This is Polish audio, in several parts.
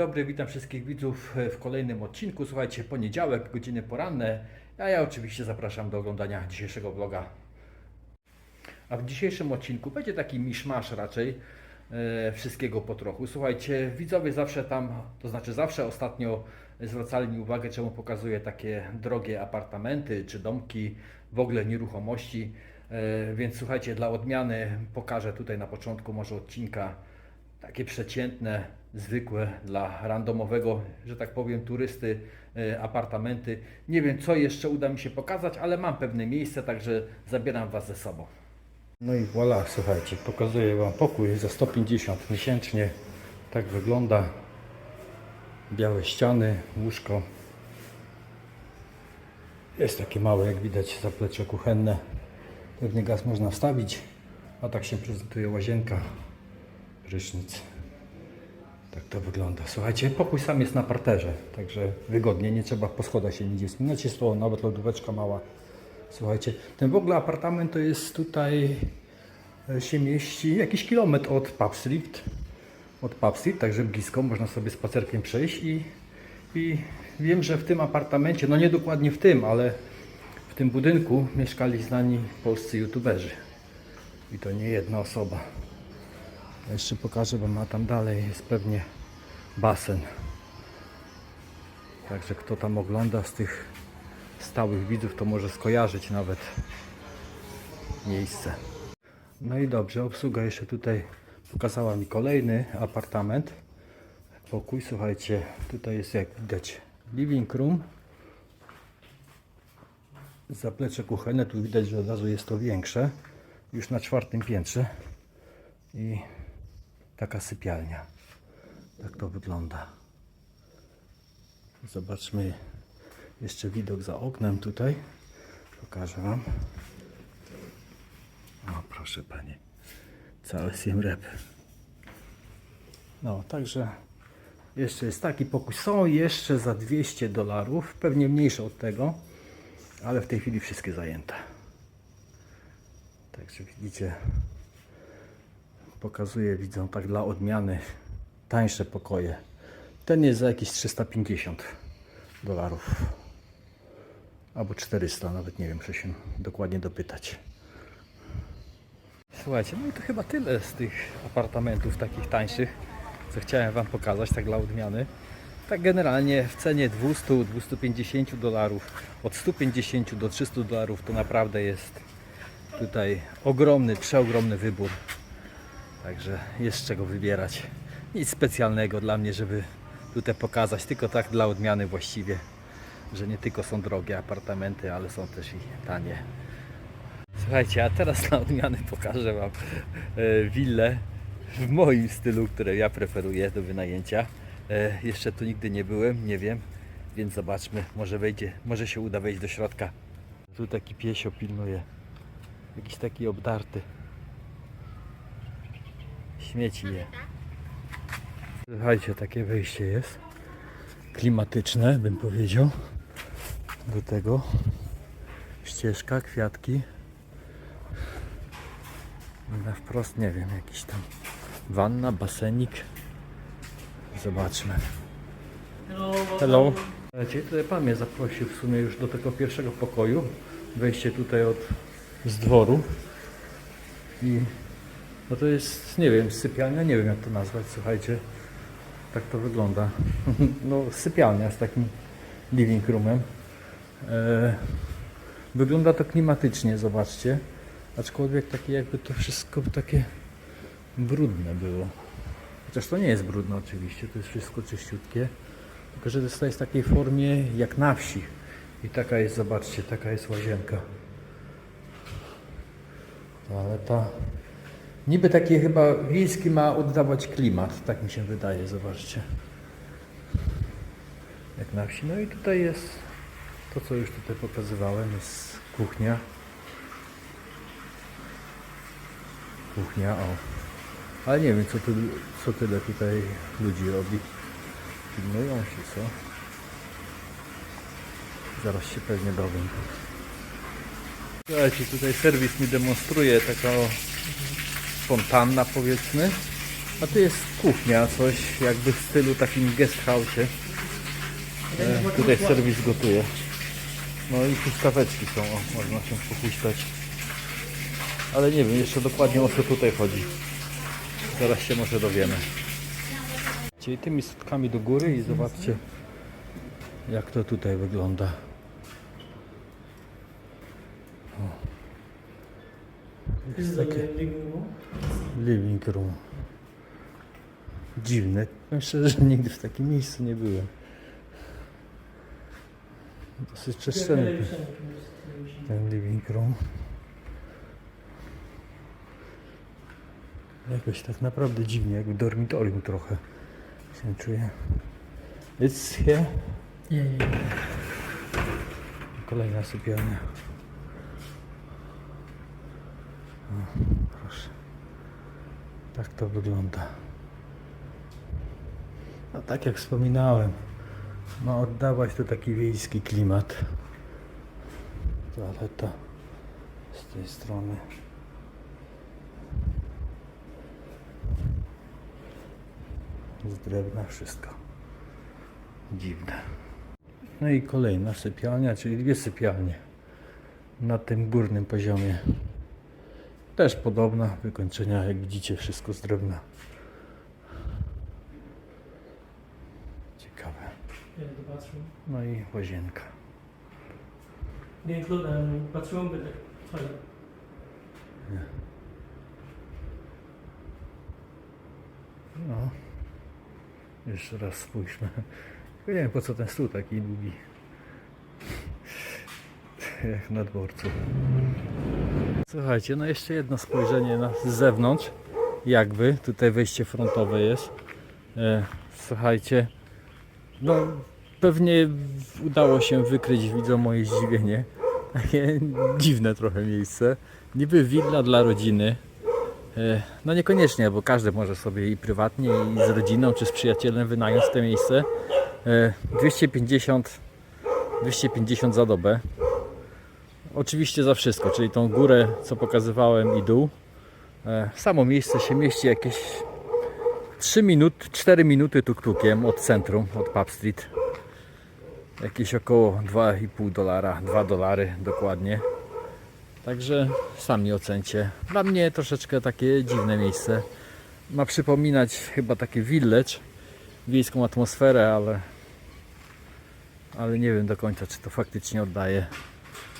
dobry, witam wszystkich widzów w kolejnym odcinku. Słuchajcie, poniedziałek, godziny poranne, a ja oczywiście zapraszam do oglądania dzisiejszego vloga. A w dzisiejszym odcinku będzie taki miszmasz raczej e, wszystkiego po trochu. Słuchajcie, widzowie zawsze tam, to znaczy zawsze ostatnio zwracali mi uwagę, czemu pokazuję takie drogie apartamenty czy domki, w ogóle nieruchomości. E, więc słuchajcie, dla odmiany pokażę tutaj na początku może odcinka takie przeciętne, zwykłe dla randomowego, że tak powiem, turysty e, apartamenty. Nie wiem, co jeszcze uda mi się pokazać, ale mam pewne miejsce, także zabieram Was ze sobą. No i voilà, słuchajcie, pokazuję Wam pokój za 150 miesięcznie. Tak wygląda. Białe ściany, łóżko. Jest takie małe, jak widać, zaplecze kuchenne. Pewnie gaz można wstawić, a tak się prezentuje łazienka, prysznic. Tak to wygląda. Słuchajcie, pokój sam jest na parterze, także wygodnie, nie trzeba po schodach się nigdzie wspinać. Jest to nawet lodóweczka mała. Słuchajcie, ten w ogóle apartament to jest tutaj e, się mieści jakiś kilometr od Pub. Od Pub także blisko, można sobie spacerkiem przejść i, i wiem, że w tym apartamencie, no nie dokładnie w tym, ale w tym budynku mieszkali znani polscy youtuberzy. I to nie jedna osoba. Jeszcze pokażę Wam, a tam dalej jest pewnie basen. Także kto tam ogląda z tych stałych widzów, to może skojarzyć nawet miejsce. No i dobrze, obsługa jeszcze tutaj pokazała mi kolejny apartament. Pokój, słuchajcie, tutaj jest jak widać living room. Zaplecze kuchenne, tu widać, że od razu jest to większe. Już na czwartym piętrze. I taka sypialnia. Tak to wygląda. Zobaczmy jeszcze widok za oknem tutaj. Pokażę Wam. O, proszę Panie. Cały Siem Rep. No, także jeszcze jest taki pokój. Są jeszcze za 200 dolarów. Pewnie mniejsze od tego. Ale w tej chwili wszystkie zajęte. Także widzicie, pokazuję, widzą tak dla odmiany tańsze pokoje. Ten jest za jakieś 350 dolarów. Albo 400, nawet nie wiem, muszę się dokładnie dopytać. Słuchajcie, no i to chyba tyle z tych apartamentów takich tańszych, co chciałem Wam pokazać, tak dla odmiany. Tak generalnie w cenie 200-250 dolarów, od 150 do 300 dolarów to naprawdę jest tutaj ogromny, przeogromny wybór. Także jest czego wybierać. Nic specjalnego dla mnie, żeby tutaj pokazać, tylko tak dla odmiany właściwie, że nie tylko są drogie apartamenty, ale są też i tanie. Słuchajcie, a teraz dla odmiany pokażę Wam e, willę w moim stylu, które ja preferuję do wynajęcia. E, jeszcze tu nigdy nie byłem, nie wiem, więc zobaczmy, może wejdzie, może się uda wejść do środka. Tu taki piesio pilnuje, jakiś taki obdarty. Śmieci je. Słuchajcie, takie wejście jest. Klimatyczne, bym powiedział. Do tego ścieżka, kwiatki. Na wprost nie wiem, jakiś tam wanna, basenik. Zobaczmy. Hello. Słuchajcie, tutaj pan mnie zaprosił w sumie już do tego pierwszego pokoju. Wejście tutaj od z dworu. I no to jest, nie wiem, sypialnia, nie wiem jak to nazwać, słuchajcie. Tak to wygląda. No sypialnia z takim living roomem. E, wygląda to klimatycznie, zobaczcie. Aczkolwiek takie jakby to wszystko takie brudne było. Chociaż to nie jest brudne oczywiście, to jest wszystko czyściutkie. Tylko, że to jest w takiej formie jak na wsi. I taka jest, zobaczcie, taka jest łazienka. Toaleta. Niby taki chyba wiejski ma oddawać klimat, tak mi się wydaje, zobaczcie. Jak na wsi. No i tutaj jest to, co już tutaj pokazywałem, jest kuchnia. Kuchnia, o. Ale nie wiem, co, tu, co tyle tutaj ludzi robi. Filmują się, co? Zaraz się pewnie dowiem. Słuchajcie, tutaj serwis mi demonstruje taka o fontanna powiedzmy. A tu jest kuchnia, coś jakby w stylu takim guest house'ie. E, tutaj serwis gotuje. No i huśtaweczki są, o, można się pochuśtać. Ale nie wiem jeszcze dokładnie o co tutaj chodzi. Zaraz się może dowiemy. Czyli tymi schodkami do góry i zobaczcie jak to tutaj wygląda. Is the living room. Dziwne. Szczerze, że nigdy w takim miejscu nie byłem. Dosyć przestrzenny ten living room. Jakoś tak naprawdę dziwnie, jakby dormitorium trochę się czuję. It's here. Yeah, yeah. Kolejna sypialnia. O, proszę. Tak to wygląda. No tak jak wspominałem, ma oddawać to taki wiejski klimat. Toaleta z tej strony. Z drewna wszystko. Dziwne. No i kolejna sypialnia, czyli dwie sypialnie na tym górnym poziomie. Też podobna wykończenia, jak widzicie, wszystko z drewna. Ciekawe. No i łazienka. Um, bathroom with the toilet. No. Jeszcze raz spójrzmy. Nie wiem po co ten stół taki długi. Na dworcu. Słuchajcie, no jeszcze jedno spojrzenie na z zewnątrz. Jakby tutaj wejście frontowe jest. E, słuchajcie, no pewnie udało się wykryć, widzą moje zdziwienie. Takie dziwne trochę miejsce. Niby willa dla rodziny. E, No niekoniecznie, bo każdy może sobie i prywatnie, i z rodziną, czy z przyjacielem wynająć te miejsce. E, 250, 250 za dobę. Oczywiście za wszystko, czyli tą górę, co pokazywałem i dół. E, Samo miejsce się mieści jakieś 3 minut, 4 minuty tuk-tukiem od centrum, od Pub Street. Jakieś około 2,5 dolara, 2 dolary dokładnie. Także sami ocencie. Dla mnie troszeczkę takie dziwne miejsce. Ma przypominać chyba takie village, wiejską atmosferę, ale ale nie wiem do końca, czy to faktycznie oddaje.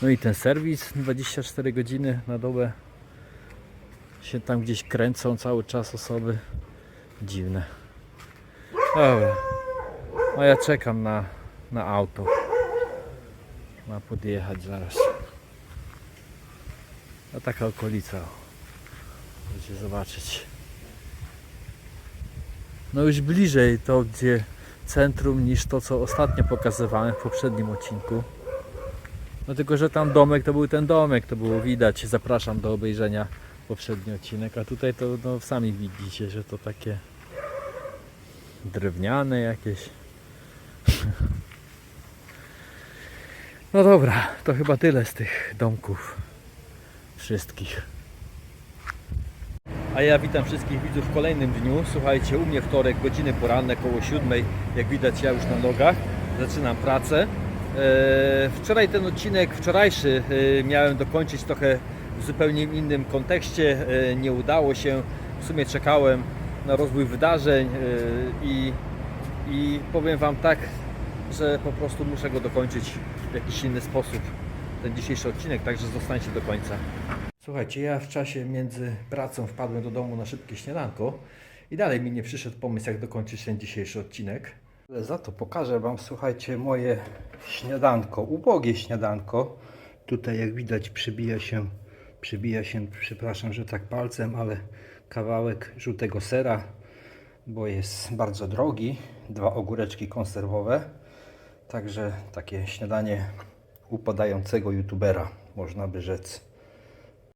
No i ten serwis 24 godziny na dobę się tam gdzieś kręcą cały czas osoby. Dziwne. Dobra. No ja czekam na, na auto. Ma podjechać zaraz. A taka okolica. Możecie zobaczyć. No już bliżej to gdzie centrum niż to co ostatnio pokazywałem w poprzednim odcinku. No tylko, że tam domek to był ten domek, to było widać. Zapraszam do obejrzenia poprzedni odcinek, a tutaj to no, sami widzicie, że to takie drewniane jakieś. No dobra, to chyba tyle z tych domków wszystkich. A ja witam wszystkich widzów w kolejnym dniu. Słuchajcie, u mnie wtorek, godziny poranne, koło siódmej. Jak widać, ja już na nogach. Zaczynam pracę. Eee, wczoraj ten odcinek, wczorajszy, e, miałem dokończyć trochę w zupełnie innym kontekście. E, nie udało się. W sumie czekałem na rozwój wydarzeń e, i, i powiem Wam tak, że po prostu muszę go dokończyć w jakiś inny sposób. Ten dzisiejszy odcinek, także zostańcie do końca. Słuchajcie, ja w czasie między pracą wpadłem do domu na szybkie śniadanko i dalej mi nie przyszedł pomysł, jak dokończyć ten dzisiejszy odcinek. Ale za to pokażę Wam, słuchajcie, moje śniadanko, ubogie śniadanko. Tutaj jak widać przybija się, przybija się, przepraszam, że tak palcem, ale kawałek żółtego sera, bo jest bardzo drogi. Dwa ogóreczki konserwowe. Także takie śniadanie upadającego youtubera, można by rzec.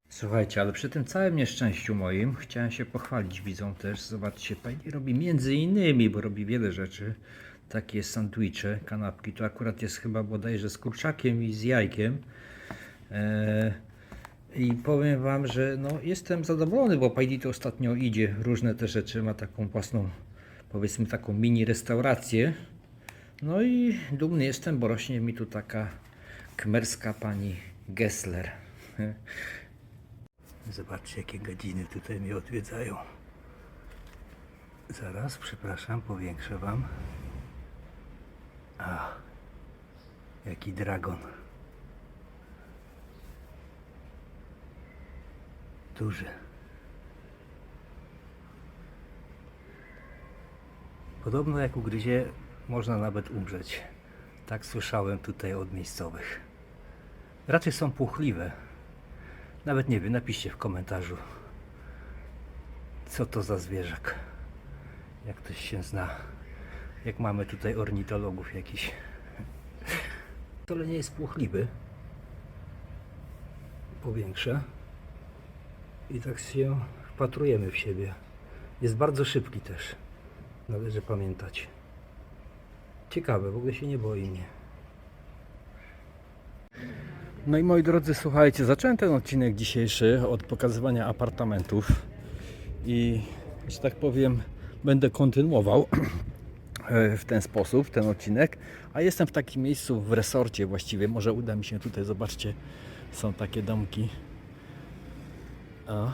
Słuchajcie, ale przy tym całym nieszczęściu moim chciałem się pochwalić widzom też. Zobaczcie, pani robi między innymi, bo robi wiele rzeczy. Takie sandwicze, kanapki. To akurat jest chyba bodajże z kurczakiem i z jajkiem. Eee, I powiem Wam, że no, jestem zadowolony, bo Pajdito ostatnio idzie różne te rzeczy, ma taką własną, powiedzmy taką mini restaurację. No i dumny jestem, bo rośnie mi tu taka kmerska pani Gessler. Zobaczcie, jakie godziny tutaj mnie odwiedzają. Zaraz, przepraszam, powiększę Wam. A, jaki dragon. Duży. Podobno jak ugryzie, można nawet umrzeć. Tak słyszałem tutaj od miejscowych. Raczej są płochliwe. Nawet nie wiem, napiszcie w komentarzu, co to za zwierzak. Jak ktoś się zna. Jak mamy tutaj ornitologów jakiś. Wcale nie jest płochliwy. Powiększa. I tak się wpatrujemy w siebie. Jest bardzo szybki też. Należy pamiętać. Ciekawe, w ogóle się nie boi mnie. No i moi drodzy, słuchajcie, zacząłem ten odcinek dzisiejszy od pokazywania apartamentów i, że tak powiem, będę kontynuował w ten sposób ten odcinek, a jestem w takim miejscu w resorcie właściwie, może uda mi się tutaj, zobaczcie, są takie domki. A,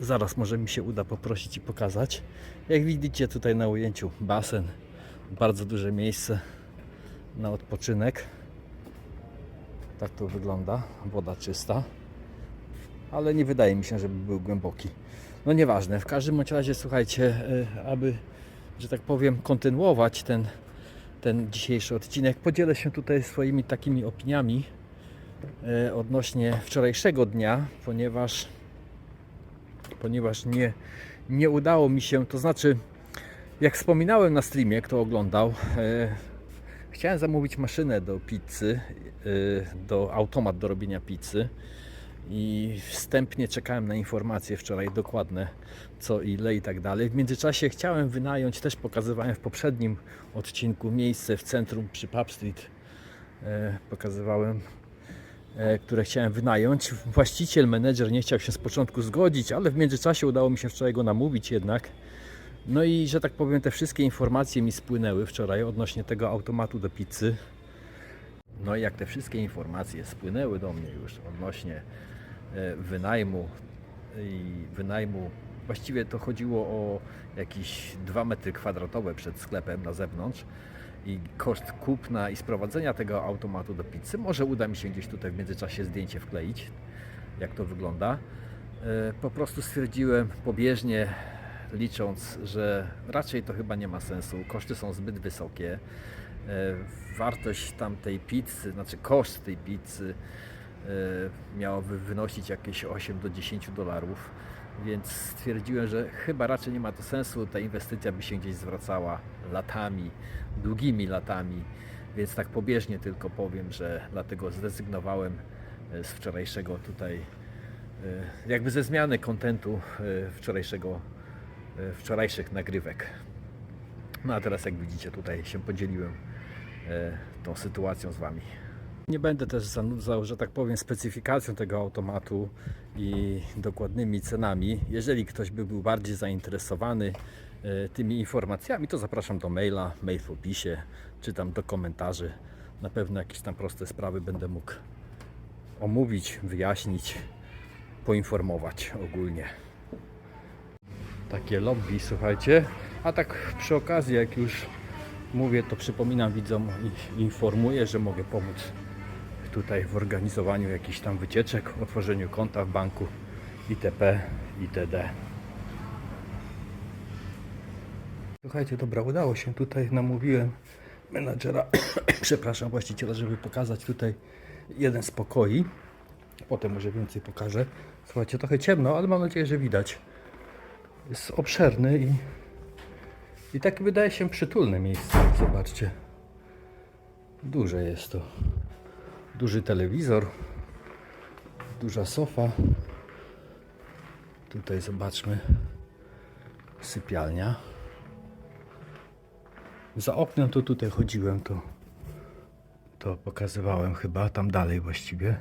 zaraz może mi się uda poprosić i pokazać. Jak widzicie tutaj na ujęciu basen, bardzo duże miejsce na odpoczynek. Tak to wygląda, woda czysta, ale nie wydaje mi się, żeby był głęboki. No nieważne, w każdym razie słuchajcie, e, aby, że tak powiem, kontynuować ten, ten dzisiejszy odcinek, podzielę się tutaj swoimi takimi opiniami e, odnośnie wczorajszego dnia, ponieważ ponieważ nie, nie udało mi się, to znaczy jak wspominałem na streamie, kto oglądał, e, chciałem zamówić maszynę do pizzy, e, do automat do robienia pizzy i wstępnie czekałem na informacje wczoraj dokładne co ile i tak dalej. W międzyczasie chciałem wynająć, też pokazywałem w poprzednim odcinku miejsce w centrum przy Pub Street. E, pokazywałem e, które chciałem wynająć. Właściciel, menedżer nie chciał się z początku zgodzić, ale w międzyczasie udało mi się wczoraj go namówić jednak. No i że tak powiem, te wszystkie informacje mi spłynęły wczoraj odnośnie tego automatu do pizzy. No i jak te wszystkie informacje spłynęły do mnie już odnośnie wynajmu i wynajmu, właściwie to chodziło o jakieś 2 metry kwadratowe przed sklepem na zewnątrz i koszt kupna i sprowadzenia tego automatu do pizzy. Może uda mi się gdzieś tutaj w międzyczasie zdjęcie wkleić, jak to wygląda. E, Po prostu stwierdziłem pobieżnie, licząc, że raczej to chyba nie ma sensu. Koszty są zbyt wysokie. E, Wartość tamtej pizzy, znaczy koszt tej pizzy e, miałoby wynosić jakieś 8 do 10 dolarów, więc stwierdziłem, że chyba raczej nie ma to sensu. Ta inwestycja by się gdzieś zwracała latami, długimi latami, więc tak pobieżnie tylko powiem, że dlatego zrezygnowałem e, z wczorajszego tutaj, e, jakby ze zmiany kontentu wczorajszego, wczorajszych nagrywek. No a teraz jak widzicie tutaj się podzieliłem tą sytuacją z Wami. Nie będę też zanudzał, że tak powiem, specyfikacją tego automatu i dokładnymi cenami. Jeżeli ktoś by był bardziej zainteresowany e, tymi informacjami, to zapraszam do maila, mail w opisie, czy tam do komentarzy. Na pewno jakieś tam proste sprawy będę mógł omówić, wyjaśnić, poinformować ogólnie. Takie lobby, słuchajcie. A tak przy okazji, jak już mówię, to przypominam widzom i informuję, że mogę pomóc tutaj w organizowaniu jakichś tam wycieczek, otworzeniu konta w banku itp. itd. Słuchajcie, dobra, udało się tutaj, namówiłem menadżera, przepraszam, właściciela, żeby pokazać tutaj jeden z pokoi. Potem może więcej pokażę. Słuchajcie, trochę ciemno, ale mam nadzieję, że widać. Jest obszerny i, i takie wydaje się przytulne miejsce. Zobaczcie. Duże jest to. Duży telewizor. Duża sofa. Tutaj zobaczmy. Sypialnia. Za oknem to tutaj chodziłem, to, to pokazywałem chyba, tam dalej właściwie.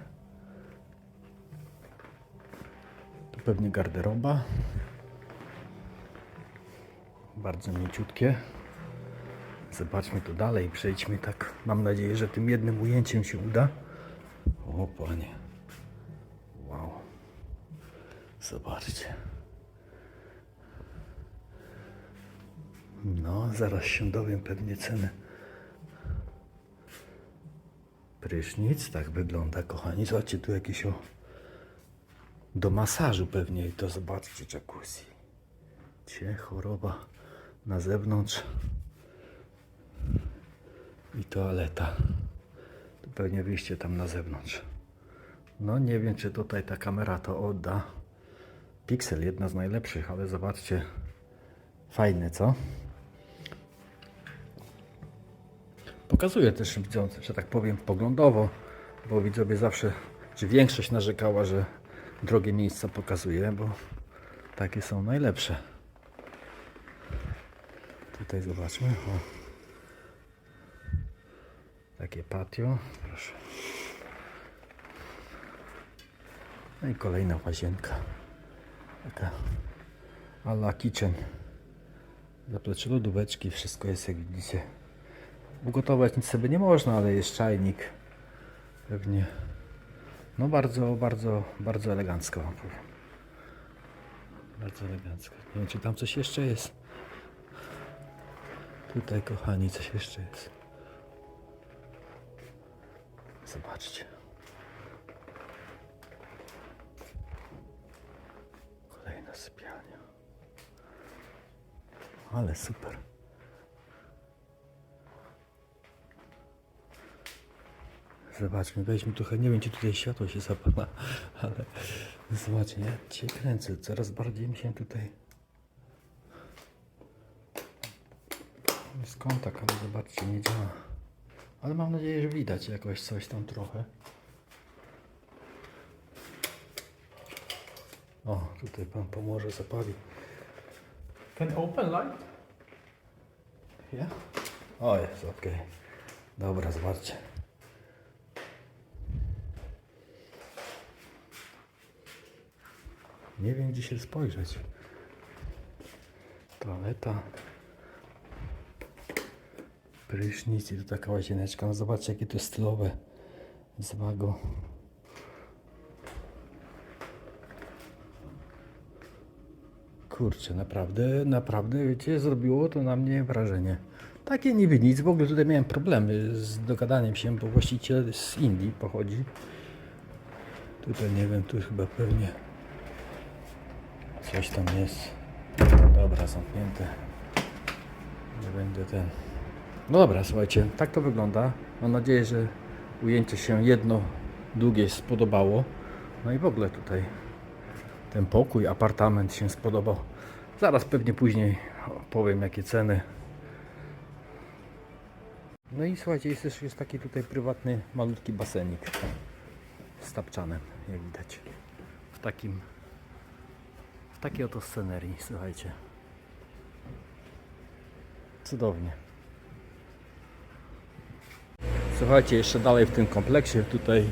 Tu pewnie garderoba. Bardzo mięciutkie. Zobaczmy tu dalej, przejdźmy tak. Mam nadzieję, że tym jednym ujęciem się uda. O panie. Wow. Zobaczcie. No, zaraz się dowiem pewnie ceny. Prysznic, tak wygląda, kochani. Zobaczcie, tu jakieś o... Do masażu pewnie i to zobaczcie, jacuzzi. Cie, choroba na zewnątrz. I toaleta. Pewnie wyjście tam na zewnątrz. No nie wiem, czy tutaj ta kamera to odda. Pixel, jedna z najlepszych, ale zobaczcie. Fajne, co? Pokazuję też widzom, że tak powiem, poglądowo, bo widzowie zawsze, czy większość narzekała, że drogie miejsca pokazuje, bo takie są najlepsze. Tutaj zobaczmy. O. Takie patio, proszę. No i kolejna łazienka. Taka a la kitchen. Zaplecze lodóweczki, wszystko jest jak widzicie. Ugotować nic sobie nie można, ale jest czajnik. Pewnie. No bardzo, bardzo, bardzo elegancko wam powiem. Bardzo elegancko. Nie wiem, czy tam coś jeszcze jest. Tutaj, kochani, coś jeszcze jest. Zobaczcie. Kolejna sypialnia. Ale super. Zobaczmy, weźmy trochę, nie wiem czy tutaj światło się zapala, ale zobaczcie, ja cię kręcę, coraz bardziej mi się tutaj... Jest kontakt, ale zobaczcie, nie działa. Ale mam nadzieję, że widać jakoś coś tam trochę. O, tutaj pan pomoże, zapali. Can open light? Ja? O, jest, okej. Dobra, zobaczcie. Nie wiem, gdzie się spojrzeć. Toaleta. Prysznic i tu taka łazieneczka. No zobaczcie, jakie to jest stylowe. Z wago. Kurczę, naprawdę, naprawdę, wiecie, zrobiło to na mnie wrażenie. Takie niby nic, w ogóle tutaj miałem problemy z dogadaniem się, bo właściciel z Indii pochodzi. Tutaj nie wiem, tu chyba pewnie coś tam jest. Dobra, zamknięte. Nie będę ten. No dobra, słuchajcie, tak to wygląda. Mam nadzieję, że ujęcie się jedno długie spodobało. No i w ogóle tutaj ten pokój, apartament się spodobał. Zaraz pewnie później powiem jakie ceny. No i słuchajcie, jest też jest taki tutaj prywatny, malutki basenik z tapczanem, jak widać. W takim, w takiej oto scenerii, słuchajcie. Cudownie. Słuchajcie, jeszcze dalej w tym kompleksie, tutaj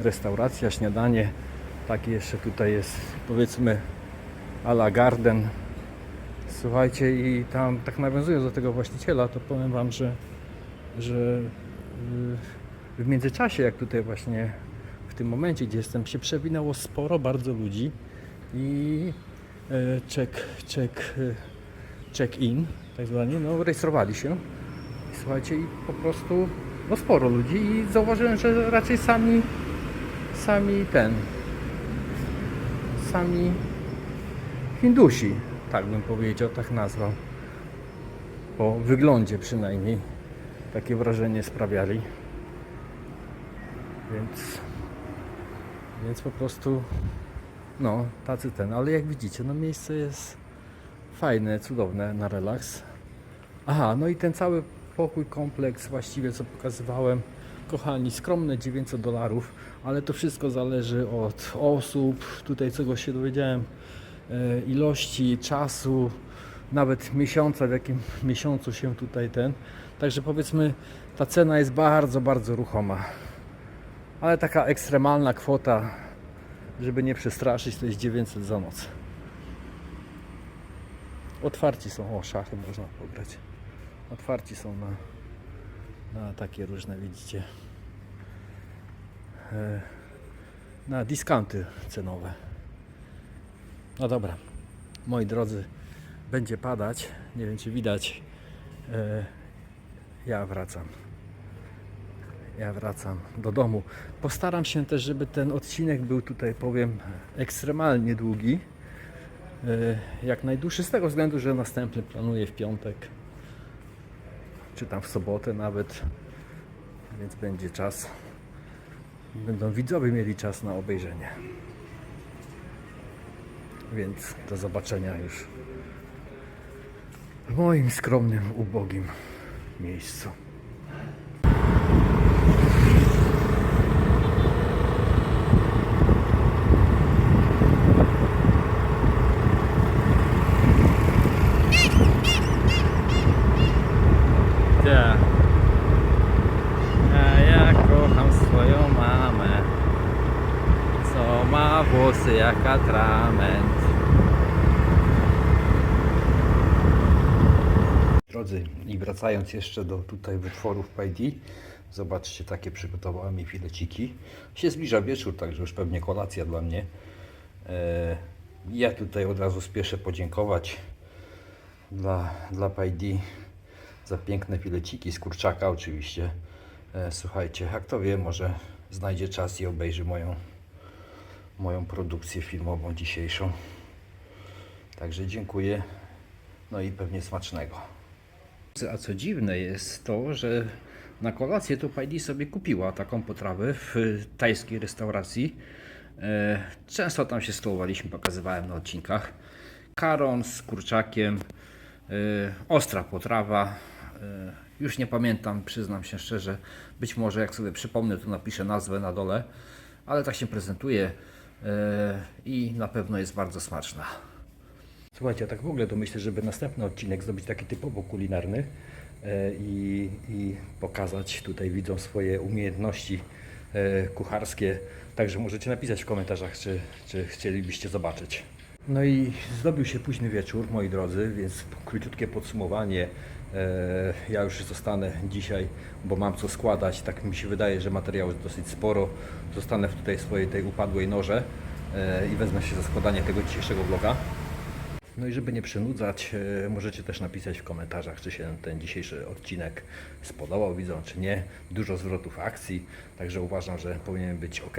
restauracja, śniadanie. Takie jeszcze tutaj jest, powiedzmy, a la garden. Słuchajcie, i tam tak nawiązując do tego właściciela, to powiem Wam, że, że yy, w międzyczasie, jak tutaj właśnie w tym momencie, gdzie jestem, się przewinęło sporo bardzo ludzi i yy, check, check, yy, check in, tak zwane, no rejestrowali się. Słuchajcie, i po prostu no sporo ludzi i zauważyłem, że raczej sami sami ten sami Hindusi, tak bym powiedział, tak nazwał. Po wyglądzie przynajmniej takie wrażenie sprawiali. Więc więc po prostu no, tacy ten, ale jak widzicie, no miejsce jest fajne, cudowne na relaks. Aha, no i ten cały pokój, kompleks właściwie co pokazywałem, kochani, skromne 900 dolarów, ale to wszystko zależy od osób, tutaj czego się dowiedziałem, e, ilości, czasu, nawet miesiąca, w jakim miesiącu się tutaj ten. Także powiedzmy, ta cena jest bardzo, bardzo ruchoma. Ale taka ekstremalna kwota Żeby nie przestraszyć, to jest 900 za noc. Otwarci są, o szachy można pograć. Otwarci są na, na takie różne, widzicie, e, na discounty cenowe. No dobra, moi drodzy, będzie padać. Nie wiem, czy widać. E, ja wracam. Ja wracam do domu. Postaram się też, żeby ten odcinek był tutaj, powiem, ekstremalnie długi. E, Jak najdłuższy z tego względu, że następny planuję w piątek, czy tam w sobotę nawet, więc będzie czas. Będą widzowie mieli czas na obejrzenie. Więc do zobaczenia już w moim skromnym, ubogim miejscu. Tak. A ja kocham swoją mamę, co ma włosy jak atrament. Drodzy, i wracając jeszcze do tutaj wytworów PD, zobaczcie, takie przygotowałem mi fileciki. Się zbliża wieczór, także już pewnie kolacja dla mnie. E, Ja tutaj od razu spieszę podziękować dla, dla PD za piękne fileciki z kurczaka oczywiście. E, Słuchajcie, jak to wie, może znajdzie czas i obejrzy moją, moją produkcję filmową dzisiejszą. Także dziękuję. No i pewnie smacznego. A co dziwne jest to, że na kolację to Paidi sobie kupiła taką potrawę w tajskiej restauracji. E, Często tam się stołowaliśmy, pokazywałem na odcinkach. Karon z kurczakiem, e, ostra potrawa. E, Już nie pamiętam, przyznam się szczerze. Być może jak sobie przypomnę, to napiszę nazwę na dole, ale tak się prezentuje i na pewno jest bardzo smaczna. Słuchajcie, a tak w ogóle to myślę, żeby następny odcinek zrobić taki typowo kulinarny e, i, i pokazać tutaj widzom swoje umiejętności e, kucharskie. Także możecie napisać w komentarzach, czy, czy chcielibyście zobaczyć. No i zdobił się późny wieczór, moi drodzy, więc króciutkie podsumowanie. E, Ja już zostanę dzisiaj, bo mam co składać. Tak mi się wydaje, że materiału jest dosyć sporo. Zostanę w tutaj swojej tej upadłej noże e, i wezmę się za składanie tego dzisiejszego vloga. No i żeby nie przynudzać, e, możecie też napisać w komentarzach, czy się ten dzisiejszy odcinek spodobał widzom, czy nie. Dużo zwrotów akcji, także uważam, że powinien być ok.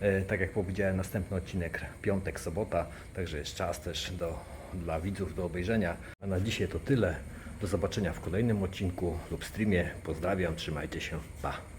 E, Tak jak powiedziałem, następny odcinek piątek, sobota, także jest czas też do, dla widzów do obejrzenia. A na dzisiaj to tyle. Do zobaczenia w kolejnym odcinku lub streamie. Pozdrawiam, trzymajcie się, pa!